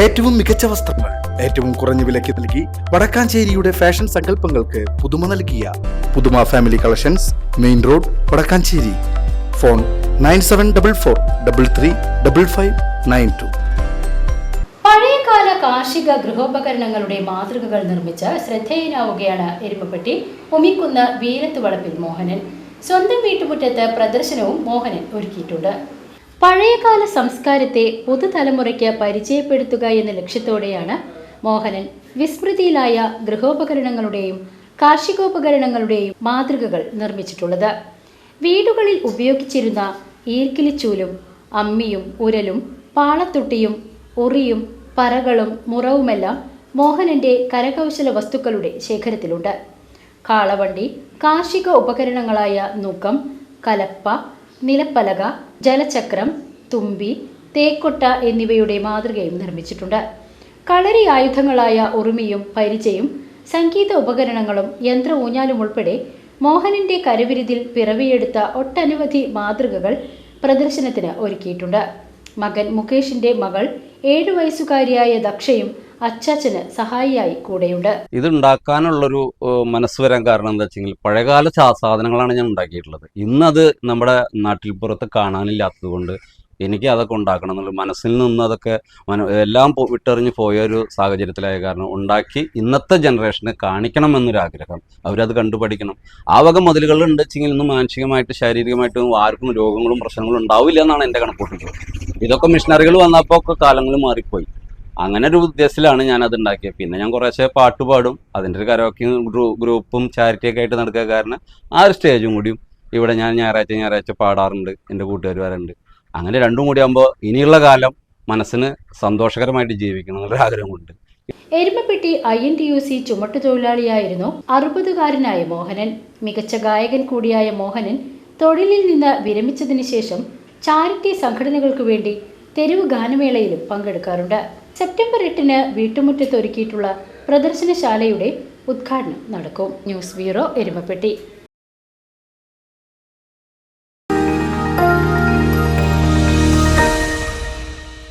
ഏറ്റവും മികച്ച വസ്ത്രങ്ങൾ ഏറ്റവും കുറഞ്ഞ വിലയ്ക്ക് നൽകി വടക്കാഞ്ചേരിയുടെ ഫാഷൻ സങ്കല്പങ്ങൾക്ക് പുതുമ നൽകിയ പുതുമ family collections main road Vadakkanchery. Phone nine seven double four double three double five nine two. പഴയകാല കാർഷിക ഗൃഹോപകരണങ്ങളുടെ മാതൃകകൾ നിർമ്മിച്ച് ശ്രദ്ധേയനാവുകയാണ് എരുമപ്പെട്ടി ഉമിക്കുന്ന വീരത്തുവളപ്പിൽ മോഹനൻ. സ്വന്തം വീട്ടുമുറ്റത്ത് പ്രദർശനവും മോഹനൻ ഒരുക്കിയിട്ടുണ്ട്. പഴയകാല സംസ്കാരത്തെ പുതുതലമുറയ്ക്ക് പരിചയപ്പെടുത്തുക എന്ന ലക്ഷ്യത്തോടെയാണ് മോഹനൻ വിസ്മൃതിയിലായ ഗൃഹോപകരണങ്ങളുടെയും കാർഷികോപകരണങ്ങളുടെയും മാതൃകകൾ നിർമ്മിച്ചിട്ടുള്ളത്. വീടുകളിൽ ഉപയോഗിച്ചിരുന്ന ഈർക്കിലിച്ചൂലും അമ്മിയും ഉരലും പാളത്തൊട്ടിയും ഉറിയും പറകളും മുറവുമെല്ലാം മോഹനന്റെ കരകൗശല വസ്തുക്കളുടെ ശേഖരത്തിലുണ്ട്. കാളവണ്ടി കാർഷിക ഉപകരണങ്ങളായ നുകം കലപ്പ നിലപ്പലക ജലചക്രം തുമ്പി തേക്കൊട്ട എന്നിവയുടെ മാതൃകയും നിർമ്മിച്ചിട്ടുണ്ട്. കളരി ആയുധങ്ങളായ ഉറുമിയും പരിചയും സംഗീത ഉപകരണങ്ങളും യന്ത്ര ഊഞ്ഞാലും ഉൾപ്പെടെ മോഹനന്റെ കരവിരുതിൽ പിറവിയെടുത്ത ഒട്ടനവധി മാതൃകകൾ പ്രദർശനത്തിന് ഒരുക്കിയിട്ടുണ്ട്. മകൻ മുകേഷിന്റെ മകൾ ഏഴു വയസ്സുകാരിയായ ദക്ഷയും അച്ചാച്ചന് സഹായിയായി കൂടെയുണ്ട്. ഇത് ഉണ്ടാക്കാനുള്ളൊരു ഏഹ്, മനസ്സ് വരാൻ കാരണം എന്താ വെച്ചെങ്കിൽ പഴയകാല സാധനങ്ങളാണ് ഞാൻ ഉണ്ടാക്കിയിട്ടുള്ളത്. ഇന്നത് നമ്മുടെ നാട്ടിൽ പുറത്ത് കാണാനില്ലാത്തത് കൊണ്ട് എനിക്ക് അതൊക്കെ ഉണ്ടാക്കണം എന്നുള്ള മനസ്സിൽ നിന്ന് അതൊക്കെ മന- എല്ലാം വിട്ടെറിഞ്ഞ് പോയ ഒരു സാഹചര്യത്തിലായ കാരണം ഉണ്ടാക്കി ഇന്നത്തെ ജനറേഷന് കാണിക്കണം എന്നൊരാഗ്രഹം അവരത് കണ്ടുപഠിക്കണം ആ വക മുതലുകൾ ഉണ്ട് വെച്ചെങ്കിൽ ഇന്ന് മാനസികമായിട്ട് ശാരീരികമായിട്ടും ആർക്കും രോഗങ്ങളും പ്രശ്നങ്ങളും ഉണ്ടാവില്ല എന്നാണ് എന്റെ കണക്കൂട്ടുന്നത് ഇതൊക്കെ മിഷനറികൾ വന്നപ്പോൾ ഒക്കെ കാലങ്ങൾ മാറിപ്പോയി. അങ്ങനെ ഒരു ഉദ്ദേശത്തിലാണ് ഞാൻ അത് ഉണ്ടാക്കിയത്. പിന്നെ ഞാൻ കുറേശ്ശെ പാട്ട് പാടും. അതിന്റെ ഒരു കരോക്കി ഗ്രൂപ്പും ചാരിറ്റിയൊക്കെ ആയിട്ട് നടക്കുക കാരണം ആ ഒരു സ്റ്റേജും കൂടിയും ഇവിടെ ഞാൻ ഞായറാഴ്ച ഞായറാഴ്ച പാടാറുണ്ട്. എന്റെ കൂട്ടുകാർ വരാറുണ്ട്. അങ്ങനെ രണ്ടും കൂടി ആകുമ്പോൾ ഇനിയുള്ള കാലം മനസ്സിന് സന്തോഷകരമായിട്ട് ജീവിക്കണം എന്നൊരു ആഗ്രഹമുണ്ട് Erumapetty I N T U C ചുമട്ടുതൊഴിലാളിയായിരുന്നു അറുപതുകാരനായ മോഹനൻ. മികച്ച ഗായകൻ കൂടിയായ മോഹനൻ തൊഴിലിൽ നിന്ന് വിരമിച്ചതിന് ശേഷം ചാരിറ്റി സംഘടനകൾക്ക് വേണ്ടി തെരുവ് ഗാനമേളയിലും പങ്കെടുക്കാറുണ്ട്. സെപ്റ്റംബർ എട്ടിന് വീട്ടുമുറ്റത്ത് ഒരുക്കിയിട്ടുള്ള പ്രദർശനശാലയുടെ ഉദ്ഘാടനം നടക്കും. News bureau Erumapetty.